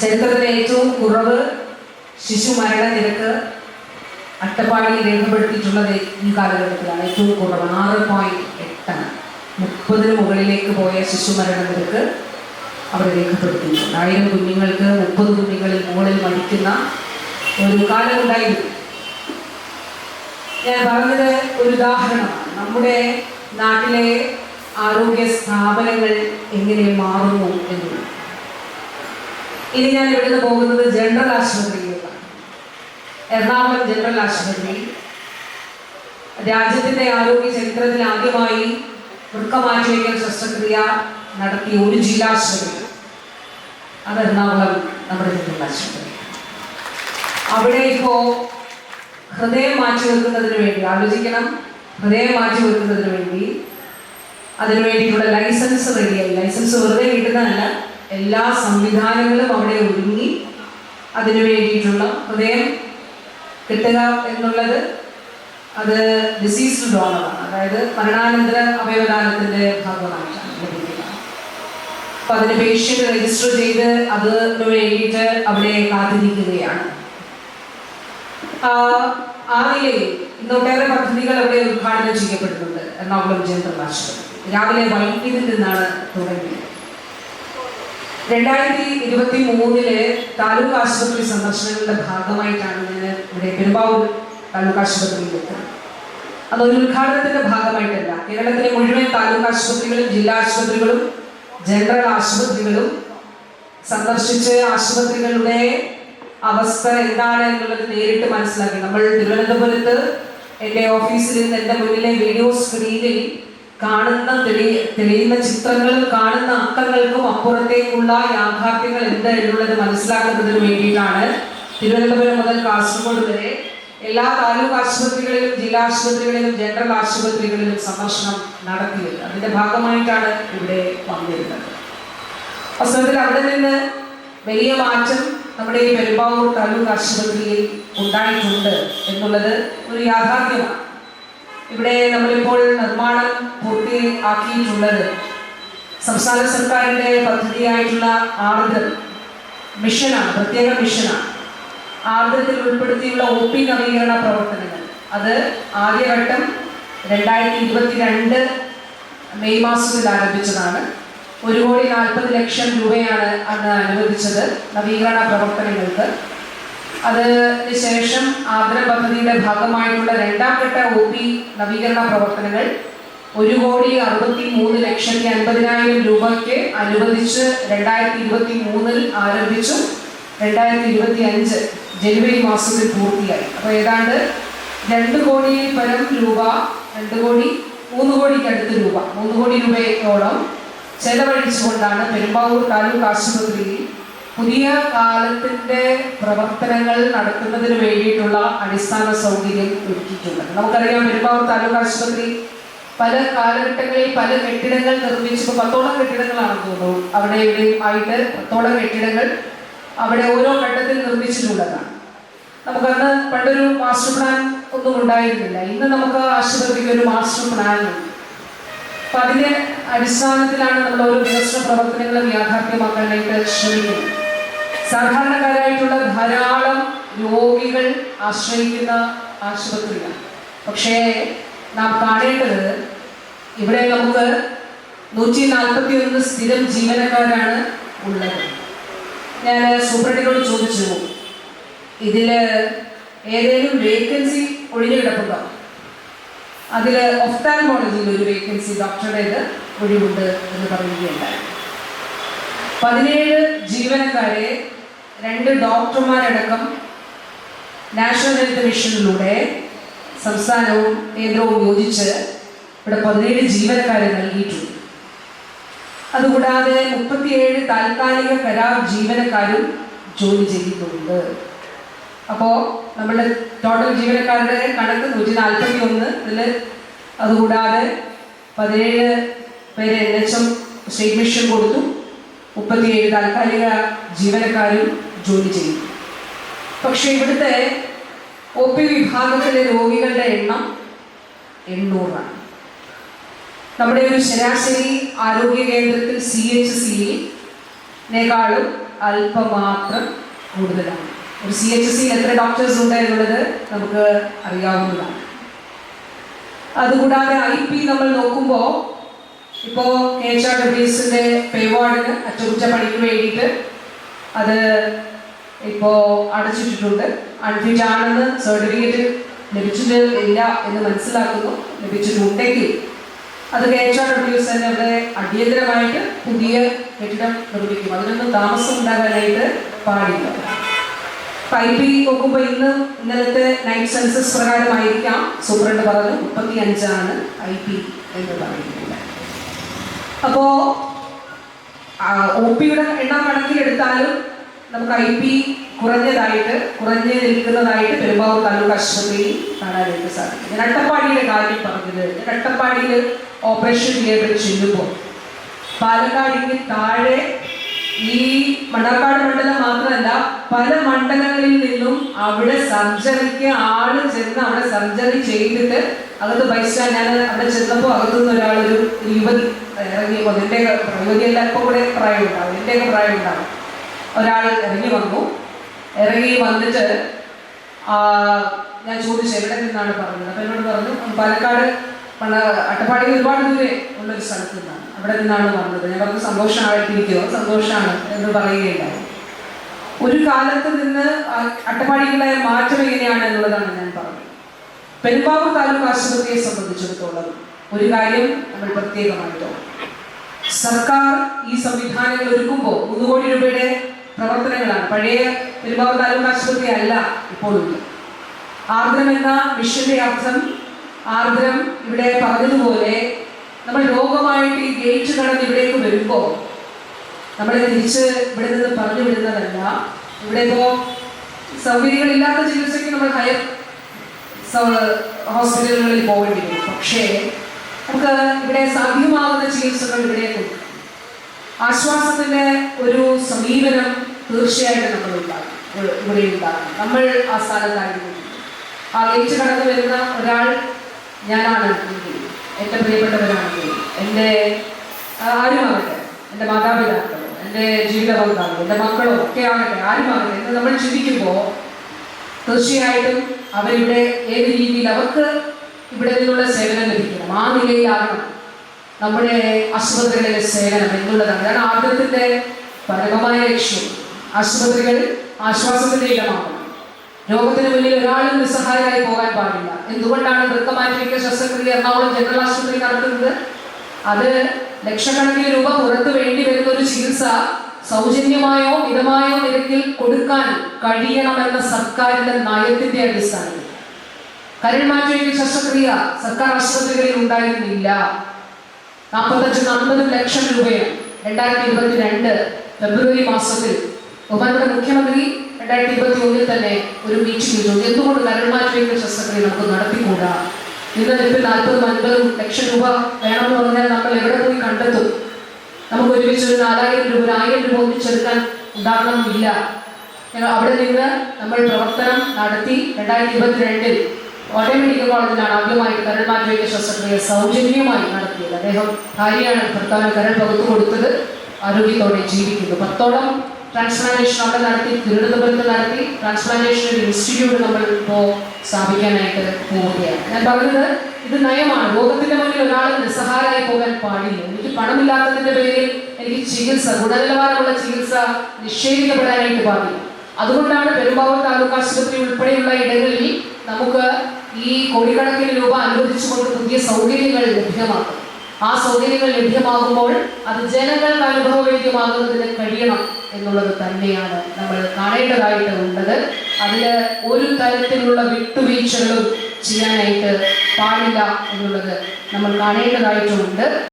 ചരിത്രത്തിലെ ഏറ്റവും കുറവ് ശിശു മരണ നിരക്ക് അട്ടപ്പാടിയിൽ രേഖപ്പെടുത്തിയിട്ടുള്ളത് ഈ കാലഘട്ടത്തിലാണ്. ഏറ്റവും കുറവ്. ആറ് പോയിന്റ് എട്ടാണ്. മുപ്പതിന് മുകളിലേക്ക് പോയ ശിശു മരണ നിരക്ക് അവർ രേഖപ്പെടുത്തിയിട്ടുണ്ട്. ആയിരം കുഞ്ഞുങ്ങൾക്ക് മുപ്പത് കുഞ്ഞുങ്ങളിൽ മുകളിൽ മരിക്കുന്ന ഒരു കാലം ഉണ്ടായിരുന്നു. ഞാൻ പറഞ്ഞത് ഒരു ഉദാഹരണമാണ്. നമ്മുടെ നാട്ടിലെ ആരോഗ്യ സ്ഥാപനങ്ങൾ എങ്ങനെ മാറുന്നു എന്നുള്ളത്. ഇനി ഞാൻ ഇവിടുന്ന് പോകുന്നത് ജനറൽ ആശുപത്രിയിലാണ് എറണാകുളം ജനറൽ ആശുപത്രി. രാജ്യത്തിന്റെ ആരോഗ്യ ചരിത്രത്തിൽ ആദ്യമായി വൃക്ക മാറ്റിവയ്ക്കൽ ശസ്ത്രക്രിയ നടത്തിയ ഒരു ജില്ലാശുപത്രി. അത് എറണാകുളം നമ്മുടെ ജനറൽ ആശുപത്രി. അവിടെ ഇപ്പോ ഹൃദയം മാറ്റി വെക്കുന്നതിന് വേണ്ടി ആലോചിക്കണം. ഹൃദയം മാറ്റി വെക്കുന്നതിന് വേണ്ടി അതിനു വേണ്ടിയിട്ടുള്ള ലൈസൻസ് റെഡിയായി. ലൈസൻസ് വെറുതെ കിട്ടുന്നതല്ല. എല്ലാ സംവിധാനങ്ങളും അവിടെ ഒരുങ്ങി അതിനു വേണ്ടിയിട്ടുള്ള ഹൃദയം കിട്ടുക എന്നുള്ളത് അത് ഡിസീസ്ഡ് ഡോണറാണ് അതായത് മരണാനന്തര അവയവദാനത്തിന്റെ ഭാഗമായിട്ടാണ് അപ്പൊ അതിന് പേഷ്യന്റ് രജിസ്റ്റർ ചെയ്ത് അതിന് വേണ്ടിയിട്ട് അവിടെ കാത്തിരിക്കുകയാണ്. ആ നിലയിൽ നിലയിൽ ഇന്നൊട്ടേറെ പദ്ധതികൾ അവിടെ ഉദ്ഘാടനം ചെയ്യപ്പെടുന്നുണ്ട് എറണാകുളം ആശുപത്രി രാവിലെ വൈകിട്ട് നിന്നാണ് തുടങ്ങിയത്. രണ്ടായിരത്തി ഇരുപത്തി മൂന്നിൽ താലൂക്ക് ആശുപത്രി സന്ദർശനങ്ങളുടെ ഭാഗമായിട്ടാണ് ഞാൻ ഇവിടെ പെരുമ്പാവൂർ താലൂക്ക് ആശുപത്രിയിൽ എത്തുന്നത് അതൊരു ഉദ്ഘാടനത്തിന്റെ ഭാഗമായിട്ടല്ല. കേരളത്തിലെ മുഴുവൻ താലൂക്ക് ആശുപത്രികളും ജില്ലാ ആശുപത്രികളും ജനറൽ ആശുപത്രികളും സന്ദർശിച്ച് ആശുപത്രികളുടെ അവസ്ഥ എന്താണ് എന്നുള്ളത് നേരിട്ട് മനസ്സിലാക്കി. നമ്മൾ തിരുവനന്തപുരത്ത് എന്റെ ഓഫീസിൽ നിന്ന് എന്റെ മുന്നിലെ വീഡിയോ സ്ക്രീനിൽ കാണുന്ന തെളി തെളിയുന്ന ചിത്രങ്ങളും കാണുന്ന അക്കങ്ങൾക്കും അപ്പുറത്തേക്കുള്ള യാഥാർത്ഥ്യങ്ങൾ എന്ത് എന്നുള്ളത് മനസ്സിലാക്കുന്നതിന് വേണ്ടിയിട്ടാണ് തിരുവനന്തപുരം മുതൽ കാസർഗോഡ് വരെ എല്ലാ താലൂക്ക് ആശുപത്രികളിലും ജില്ലാ ആശുപത്രികളിലും ജനറൽ ആശുപത്രികളിലും സന്ദർശനം നടത്തിയത്. അതിന്റെ ഭാഗമായിട്ടാണ് ഇവിടെ വന്നിരുന്നത്. വസ്തുത്തിൽ അവിടെ നിന്ന് വലിയ മാറ്റം നമ്മുടെ ഈ പെരുമ്പാവൂർ താലൂക്ക് ആശുപത്രിയിൽ ഉണ്ടായിട്ടുണ്ട് എന്നുള്ളത് ഒരു യാഥാർത്ഥ്യമാണ്. ഇവിടെ നമ്മളിപ്പോൾ നിർമ്മാണം പൂർത്തിയാക്കിയിട്ടുള്ളത് സംസ്ഥാന സർക്കാരിന്റെ പദ്ധതിയായിട്ടുള്ള ആർദ്രം മിഷനാണ് പ്രത്യേക മിഷനാണ്. ആർദ്രത്തിൽ ഉൾപ്പെടുത്തിയുള്ള ഒ പി നവീകരണ പ്രവർത്തനങ്ങൾ. അത് ആദ്യഘട്ടം രണ്ടായിരത്തി ഇരുപത്തിരണ്ട് മെയ് മാസത്തിൽ ആരംഭിച്ചതാണ്. ഒരു കോടി നാൽപ്പത് ലക്ഷം രൂപയാണ് അന്ന് അനുവദിച്ചത് നവീകരണ പ്രവർത്തനങ്ങൾക്ക്. അതിന് ശേഷം ആർദ്ര പദ്ധതിയുടെ ഭാഗമായിട്ടുള്ള രണ്ടാം ഘട്ട ഒ പി നവീകരണ പ്രവർത്തനങ്ങൾ ഒരു കോടി അറുപത്തി മൂന്ന് ലക്ഷത്തി അൻപതിനായിരം രൂപയ്ക്ക് അനുവദിച്ച് രണ്ടായിരത്തി ഇരുപത്തി മൂന്നിൽ ആരംഭിച്ചു രണ്ടായിരത്തി ഇരുപത്തി അഞ്ച് ജനുവരി മാസത്തിൽ പൂർത്തിയായി. അപ്പോൾ ഏതാണ്ട് രണ്ട് കോടി പരം രൂപ രണ്ട് കോടി മൂന്ന് കോടിക്ക് അടുത്ത് രൂപ മൂന്ന് കോടി രൂപയോളം ചെലവഴിച്ചുകൊണ്ടാണ് പെരുമ്പാവൂർ താലൂക്ക് ആശുപത്രിയിൽ പുതിയ കാലത്തിന്റെ പ്രവർത്തനങ്ങൾ നടത്തുന്നതിന് വേണ്ടിയിട്ടുള്ള അടിസ്ഥാന സൗകര്യം ഒരുക്കിയിട്ടുണ്ട്. നമുക്കറിയാം പെരുമ്പാവൂർ താലൂക്ക് ആശുപത്രി പല കാലഘട്ടങ്ങളിൽ പല കെട്ടിടങ്ങൾ നിർമ്മിച്ചു പത്തോളം കെട്ടിടങ്ങളാണെന്ന് തോന്നുന്നു. അവിടെ ഇവിടെയും ആയിട്ട് പത്തോളം കെട്ടിടങ്ങൾ അവിടെ ഓരോ ഘട്ടത്തിൽ നിർമ്മിച്ചിട്ടുള്ളതാണ്. നമുക്കന്ന് പണ്ടൊരു മാസ്റ്റർ പ്ലാൻ ഒന്നും ഉണ്ടായിരുന്നില്ല. ഇന്ന് നമുക്ക് ആശുപത്രിക്ക് ഒരു മാസ്റ്റർ പ്ലാൻ ഉണ്ട്. അപ്പൊ അതിന്റെ അടിസ്ഥാനത്തിലാണ് നമ്മൾ ഓരോ വികസന പ്രവർത്തനങ്ങളും യാഥാർത്ഥ്യമാക്കാനായിട്ട് ശ്രമിക്കുന്നത്. സാധാരണക്കാരായിട്ടുള്ള ധാരാളം രോഗികൾ ആശ്രയിക്കുന്ന ആശുപത്രിയാണ് പക്ഷേ നാം കാണേണ്ടത് ഇവിടെ നമുക്ക് നൂറ്റി നാൽപ്പത്തി ഒന്ന് സ്ഥിരം ജീവനക്കാരാണ് ഉള്ളത്. ഞാൻ സൂപ്രണ്ടിനോട് ചോദിച്ചു ഇതിൽ ഏതെങ്കിലും വേക്കൻസി ഒഴിഞ്ഞു കിടപ്പുണ്ടോ? അതിൽ ഒഫ്താൽമോളജിയിൽ ഒരു വേക്കൻസി ഡോക്ടറുടേത് ഒഴിവുണ്ട് എന്ന് പറയുകയുണ്ടായി. പതിനേഴ് ജീവനക്കാരെ രണ്ട് ഡോക്ടർമാരടക്കം നാഷണൽ ഹെൽത്ത് മിഷനിലൂടെ സംസ്ഥാനവും കേന്ദ്രവും യോജിച്ച് ഇവിടെ പതിനേഴ് ജീവനക്കാരെ നൽകിയിട്ടുണ്ട്. അതുകൂടാതെ മുപ്പത്തിയേഴ് താൽക്കാലിക കരാർ ജീവനക്കാരും ജോലി ചെയ്യുന്നുണ്ട് അപ്പോൾ നമ്മുടെ ടോട്ടൽ ജീവനക്കാരുടെ കണക്ക് നൂറ്റി നാൽപ്പത്തി ഒന്ന് ഇതിൽ അതുകൂടാതെ പതിനേഴ് പേര് N H M state mission കൊടുത്തു. മുപ്പത്തിയേഴ് താൽക്കാലിക ജീവനക്കാരും ജോലി ചെയ്യും പക്ഷെ ഇവിടുത്തെ ഒ പി വിഭാഗത്തിലെ രോഗികളുടെ എണ്ണം എണ്ണൂറാണ്. നമ്മുടെ ഒരു ശരാശരി ആരോഗ്യ കേന്ദ്രത്തിൽ സി എച്ച് സിയിലേക്കാളും അല്പം മാത്രം കൂടുതലാണ്. ഒരു സി എച്ച് സിയിൽ എത്ര ഡോക്ടേഴ്സ് ഉണ്ട് എന്നുള്ളത് നമുക്ക് അറിയാവുന്നതാണ്. അതുകൂടാതെ ഐ പി നമ്മൾ നോക്കുമ്പോൾ ഇപ്പോൾ കെ എച്ച് ആർ ഡബ്ല്യൂസിന്റെ പേവാർഡിന് അറ്റകുറ്റപ്പണിക്ക് വേണ്ടിയിട്ട് അത് ഇപ്പോ അടച്ചിട്ടിട്ടുണ്ട്. അൺഫിറ്റ് ആണെന്ന് സർട്ടിഫിക്കറ്റ് ലഭിച്ചിട്ട് ഇല്ല എന്ന് മനസ്സിലാക്കുന്നു. ലഭിച്ചിട്ടുണ്ടെങ്കിൽ അത് കെ എച്ച് ആർ ഡബ്ല്യൂസ് തന്നെ അവിടെ അടിയന്തരമായിട്ട് പുതിയ കെട്ടിടം നിർമ്മിക്കും. അതിനൊന്നും താമസം ഉണ്ടാകാനായിട്ട് പാടില്ല. ഐ പി നോക്കുമ്പോൾ ഇന്ന് ഇന്നലത്തെ നൈറ്റ് സെൻസസ് പ്രകാരമായിരിക്കാം. സൂപ്രണ്ട് പറഞ്ഞു മുപ്പത്തി അഞ്ചാണ് ഐ പി എന്ന് പറയുന്നത്. അപ്പോ ഒ പിയുടെ എണ്ണം കണക്കിലെടുത്താലും നമുക്ക് ഐ പി കുറഞ്ഞതായിട്ട് കുറഞ്ഞ് നിൽക്കുന്നതായിട്ട് പെരുമ്പാവൂർ താലൂക്ക് ആശുപത്രിയിൽ കാണാനായിട്ട് സാധിക്കും. ഞാൻ അട്ടപ്പാടിയുടെ കാര്യം പറഞ്ഞത്. ഞാൻ അട്ടപ്പാടിയിൽ ഓപ്പറേഷൻ തിയേറ്റർ ചെല്ലുമ്പോൾ പാലക്കാടിന് താഴെ ഈ മണ്ണാർക്കാട് മണ്ഡലം മാത്രമല്ല പല മണ്ഡലങ്ങളിൽ നിന്നും അവിടെ സർജറിക്ക് ആൾ ചെന്ന് അവിടെ സർജറി ചെയ്തിട്ട് അകത്ത് ബൈസ്റ്റാൻഡ് ഞാൻ അവിടെ ചെന്നപ്പോൾ അകത്തുനിന്ന് ഒരാളൊരു ഒരു യുവതി ഇറങ്ങി വന്നു എന്റെ യുവതിയല്ല ഇപ്പോൾ കൂടെ പ്രായം ഉണ്ടാവും എന്റെയൊക്കെ പ്രായം ഉണ്ടാവും ഒരാൾ ഇറങ്ങി വന്നു. ഇറങ്ങി വന്നിട്ട് ഞാൻ ചോദിച്ചു എവിടെ നിന്നാണ് പറഞ്ഞത്? അപ്പം എന്നോട് പറഞ്ഞു പാലക്കാട് പണ അട്ടപ്പാടിയിൽ ഒരുപാട് ദൂരെ ഉള്ളൊരു സ്ഥലത്ത് നിന്നാണ്. അവിടെ നിന്നാണ് വന്നത് ഞാൻ പറഞ്ഞു സന്തോഷമായിട്ടിരിക്കുമോ സന്തോഷമാണ് എന്ന് പറയുകയുണ്ടായി. ഒരു കാലത്ത് നിന്ന് ആ അട്ടപ്പാടിയിലെ മാറ്റം എങ്ങനെയാണ് എന്നുള്ളതാണ് ഞാൻ പറഞ്ഞത്. പെരുമ്പാവൂർ താലൂക്ക് ആശുപത്രിയെ സംബന്ധിച്ചിടത്തോളം ഒരു കാര്യം നമ്മൾ പ്രത്യേകമായിട്ടോ സർക്കാർ ഈ സംവിധാനങ്ങൾ ഒരുക്കുമ്പോൾ മൂന്ന് കോടി രൂപയുടെ പ്രവർത്തനങ്ങളാണ്. പഴയ പെരുമ്പാവൂർ താലൂക്ക് ആശുപത്രി അല്ല ഇപ്പോഴുള്ളത്. ആർദ്രം എന്ന മിഷന്റെ അർത്ഥം ആർദ്രം ഇവിടെ പറഞ്ഞതുപോലെ നമ്മൾ രോഗമായിട്ട് ഈ ഗേറ്റ് കടന്ന് ഇവിടേക്ക് വരുമ്പോൾ നമ്മളെ തിരിച്ച് ഇവിടെ നിന്ന് പറഞ്ഞു വിടുന്നതല്ല. ഇവിടെ ഇപ്പോൾ സൗകര്യങ്ങളില്ലാത്ത ചികിത്സയ്ക്ക് നമ്മൾ ഹയർ ഹോസ്പിറ്റലുകളിൽ പോകേണ്ടി വരും. പക്ഷേ നമുക്ക് ഇവിടെ സാധ്യമാകുന്ന ചികിത്സകൾ ഇവിടെ കൊടുക്കും ആശ്വാസത്തിന്റെ ഒരു സമീപനം തീർച്ചയായിട്ടും നമ്മൾ ഉണ്ടാകും. ഇവ- ഇവിടെ ഉണ്ടാകും. നമ്മൾ ആ സ്ഥാനത്തായിരുന്നു ആ ഗേറ്റ് കടന്നു വരുന്ന ഒരാൾ ഞാനാണ് പ്രിയപ്പെട്ടവരാണെങ്കിൽ എന്റെ ആ, ആരുമാകട്ടെ എന്റെ മാതാപിതാക്കളോ എന്റെ ജീവിത പങ്കാളോ എന്റെ മക്കളോ ഒക്കെ ആകട്ടെ. ആരുമാകട്ടെ എന്ന് നമ്മൾ ചിന്തിക്കുമ്പോൾ തീർച്ചയായിട്ടും അവരുടെ ഏത് രീതിയിൽ അവർക്ക് ഇവിടെ നിന്നുള്ള സേവനം ലഭിക്കണം ആ നിലയിലാണ് നമ്മുടെ ആശുപത്രികളിലെ സേവനം എന്നുള്ളതാണ്. അതാണ് ആദ്യത്തിന്റെ പരമമായ ലക്ഷ്യം. ആശുപത്രികൾ ആശ്വാസത്തിന്റെ ഇടമാകണം രോഗത്തിന് മുന്നിൽ ഒരാളും നിസ്സഹായരായി പോകാൻ പാടില്ല. എന്തുകൊണ്ടാണ് വൃത്തമാറ്റിക്ക ശസ്ത്രക്രിയ എറണാകുളം ജനറൽ ആശുപത്രി നടത്തുന്നത്? അത് ലക്ഷക്കണക്കിന് രൂപ പുറത്തു വേണ്ടി വരുന്ന ഒരു ചികിത്സ സൗജന്യമായോ മിതമായോ നിരക്കിൽ കൊടുക്കാൻ കഴിയണമെന്ന സർക്കാരിന്റെ നയത്തിന്റെ അടിസ്ഥാനത്തിൽ. കരൾ മാറ്റിവെക്കൽ ശസ്ത്രക്രിയ സർക്കാർ ആശുപത്രികളിൽ ഉണ്ടായിരുന്നില്ല. നാൽപ്പത്തഞ്ച് നാൽപ്പത് ലക്ഷം രൂപയാണ് രണ്ടായിരത്തി ഇരുപത്തി രണ്ട് ഫെബ്രുവരി മാസത്തിൽ ബഹുമാനപ്പെട്ട മുഖ്യമന്ത്രി രണ്ടായിരത്തി ഇരുപത്തി ഒന്നിൽ തന്നെ ഒരു മീറ്റിംഗ് ചെയ്തു. എന്തുകൊണ്ട് കരൾ മാറ്റിവെക്കൽ ശസ്ത്രക്രിയ നമുക്ക് നടത്തിക്കൂടാ? ഇന്ന് ലഭ്യ നാൽപ്പതും അൻപതും ലക്ഷം രൂപ വേണമെന്ന് പറഞ്ഞാൽ നമ്മൾ എവിടെ പോയി കണ്ടെത്തും? നമുക്ക് ഒരുമിച്ച് ഒരു നാലായിരം രൂപ ഒരു ആയിരം രൂപ ഒന്നിച്ചെടുക്കാൻ ഉണ്ടാകണമെന്നില്ല അവിടെ നിന്ന് നമ്മൾ പ്രവർത്തനം നടത്തി രണ്ടായിരത്തി ഇരുപത്തിരണ്ടിൽ കോട്ടയം മെഡിക്കൽ കോളേജിലാണ് ആദ്യമായി കരൾ മാറ്റിവയ്ക്ക ശസ്ത്രക്രിയ സൗജന്യമായി നടത്തിയത്. അദ്ദേഹം ഭാര്യയാണ്. ഭർത്താവിന് കരൾ പകുത്തു കൊടുത്തത് ആരോഗ്യത്തോടെ ജീവിക്കുന്നു. പത്തോളം ട്രാൻസ്പ്ലാന്റേഷൻ അവിടെ നടത്തി തിരുവനന്തപുരത്ത് നടത്തി. ട്രാൻസ്പ്ലാന്റേഷൻ ഒരു ഇൻസ്റ്റിറ്റ്യൂട്ട് നമ്മൾ ഇപ്പോൾ സ്ഥാപിക്കാനായിട്ട് പോവുകയാണ്. ഞാൻ പറഞ്ഞത് ഇത് നയമാണ്. ലോകത്തിന്റെ മുന്നിൽ ഒരാൾ നിസ്സഹായരായി പോകാൻ പാടില്ല. എനിക്ക് പണമില്ലാത്തതിന്റെ പേരിൽ എനിക്ക് ചികിത്സ ഗുണനിലവാരമുള്ള ചികിത്സ നിഷേധിക്കപ്പെടാനായിട്ട് പാടില്ല. അതുകൊണ്ടാണ് പെരുമ്പാവൂർ താലൂക്ക് ആശുപത്രി ഉൾപ്പെടെയുള്ള ഇടങ്ങളിൽ നമുക്ക് ഈ കോടിക്കണക്കിന് രൂപ അനുവദിച്ചുകൊണ്ട് പുതിയ സൗകര്യങ്ങൾ ലഭ്യമാക്കും ആ സൗകര്യങ്ങൾ ലഭ്യമാകുമ്പോൾ അത് ജനങ്ങൾക്ക് അനുഭവവേദ്യമാകുന്നതിന് കഴിയണം എന്നുള്ളത് തന്നെയാണ് നമ്മൾ കാണേണ്ടതായിട്ട് ഉള്ളത്. അതിൽ ഒരു തരത്തിലുള്ള വിട്ടുവീഴ്ചകളും ചെയ്യാനായിട്ട് പാടില്ല എന്നുള്ളത് നമ്മൾ കാണേണ്ടതായിട്ടുണ്ട്.